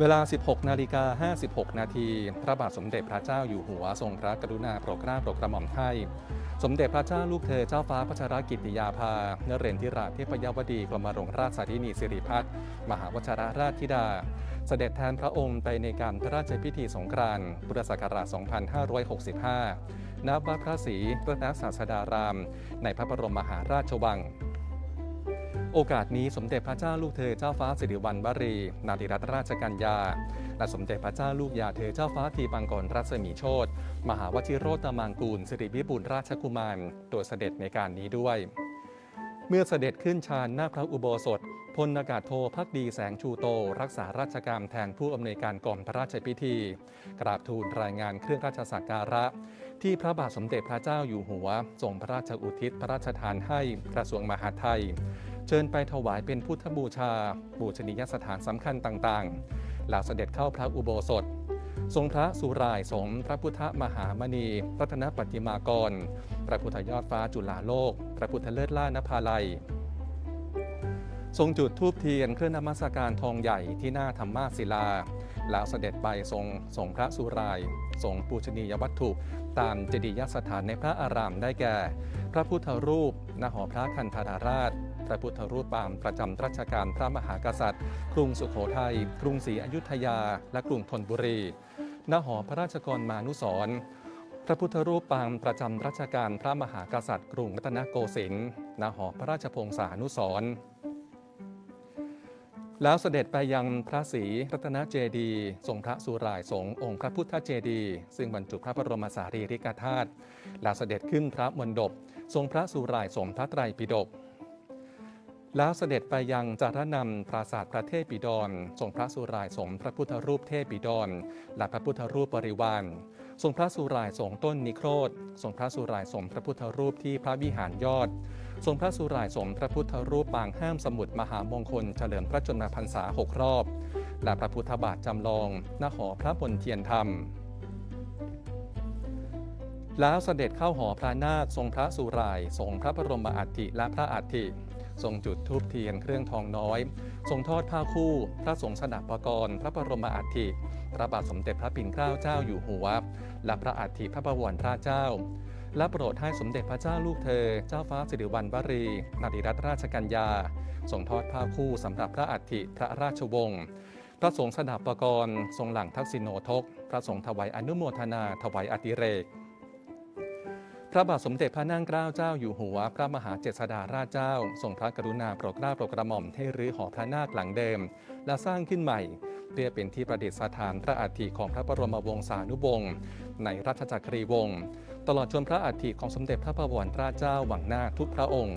เวลา 16 นาฬิกา 56 นาที พระบาทสมเด็จพระเจ้าอยู่หัวทรงพระกรุณาโปรดเกล้าโปรดกระหม่อมให้ สมเด็จพระเจ้าลูกเธอเจ้าฟ้าพัชรกิติยาภานเรนทิราชเทพยวดีกรมหลวงราชสาธินีสิริพัฒน์มหาวชรราชธิดา เสด็จแทนพระองค์ไปในการพระราชพิธีสงกรานต์พุทธศักราช 2565 ณ วัดพระศรีรัตนศาสดาราม ในพระบรมมหาราชวัง โอกาสนี้สมเด็จพระเจ้าลูกเธอเจ้าฟ้าสิริวัณวรี นาริรัตนราชกัญญา และสมเด็จพระเจ้าลูกยาเธอเจ้าฟ้าทีปังกรรัศมีโชตมหาวชิโรตมังกูลสิริวิบูลราชกุมารโดยเสด็จในการนี้ด้วย เมื่อเสด็จขึ้นชานหน้าพระอุโบสถพลอากาศโทพักดีแสงชูโต รักษาราชการแทนผู้อำนวยการกองพระราชพิธี กราบทูลรายงานเครื่องราชสักการะ ที่พระบาทสมเด็จพระเจ้าอยู่หัวทรงพระราชอุทิศพระราชทานให้กระทรวงมหาดไทย เชิญไปถวายเป็นพุทธบูชา บูชนียสถานสำคัญต่างๆแล้วเสด็จเข้าพระอุโบสถ ทรงพระสุรายสมพระพุทธมหามณีรัตนปฏิมากร พระพุทธยอดฟ้าจุฬาโลก พระพุทธเลิศล่านภาลัย ทรงจุดธูปเทียนเครื่องนมัสการทองใหญ่ที่หน้าธรรมาศิลาแล้วเสด็จไปทรงส่งพระสุรายทรงปูชนียวัตถุตามเจดียสถานในพระอารามได้แก่ พระพุทธรูปณหอพระคันธาราช พระพุทธรูปปางประจำรัชกาลพระมหากษัตริย์ กรุงสุโขทัย กรุงศรีอยุธยา และกรุงธนบุรีณหอพระราชกรมานุสรพระพุทธรูปปางประจำรัชกาลพระมหากษัตริย์ กรุงรัตนโกสินทร์ณหอพระราชพงศานุสรแล้วเสด็จไปยังพระศรีรัตนเจดีย์ทรงพระสุรายสงฆ์องค์พระพุทธเจดีย์ซึ่งบรรจุพระบรมสารีริกธาตุแล้วเสด็จขึ้นพระมณฑปทรงพระสุรายสมพระไตรปิฎก แล้วเสด็จไปยังจารนำปราสาทพระเทพปิดรทรงพระสุรายสมพระพุทธรูปเทพปิดรและพระพุทธรูปบริวารทรงพระสุรายสงต้นนิโครธทรงพระสุรายสมพระพุทธรูปที่พระวิหารยอด ทรงพระสุรายสมพระพุทธรูปปางห้ามสมุดมหามงคลเฉลิมพระชนมพรรษาหกรอบ และพระพุทธบาทจำลองณหอพระบนเทียนธรรมแล้วเสด็จเข้าหอพระนาคทรงพระสุรายทรงพระบรมอัฐิและพระอัฐิ ทรงจุดธูปเทียนเครื่องทองน้อย ทรงทอดผ้าคู่ พระสงฆ์สดับประกรณ์พระบรมอัฐิพระบาทสมเด็จพระปิ่นเกล้าเจ้าอยู่หัว และพระอัฐิพระบวรราชเจ้า และโปรดให้สมเด็จพระเจ้าลูกเธอ เจ้าฟ้าสิริวัณวรีนาริรัตนราชกัญญาทรงทอดผ้าคู่สำหรับพระอัฐิพระราชวงศ์พระสงฆ์สดับประกรณ์ทรงหลังทักษิโนทก พระสงฆ์ถวายอนุโมทนาถวายอติเรก ระบาทสมเด็จพระนั่งเกล้าเจ้าอยู่หัว พระมหาเจษฎาราชเจ้าทรงพระกรุณาโปรดเกล้าโปรดกระหม่อมให้รื้อหอพระนาคหลังเดิม และสร้างขึ้นใหม่ เพื่อเป็นที่ประดิษฐานพระอัฐิของพระบรมวงศานุวงศ์ในรัชจักรีวงศ์ตลอดจนพระอัฐิของสมเด็จพระบวรราชเจ้าหวังหน้าทุกพระองค์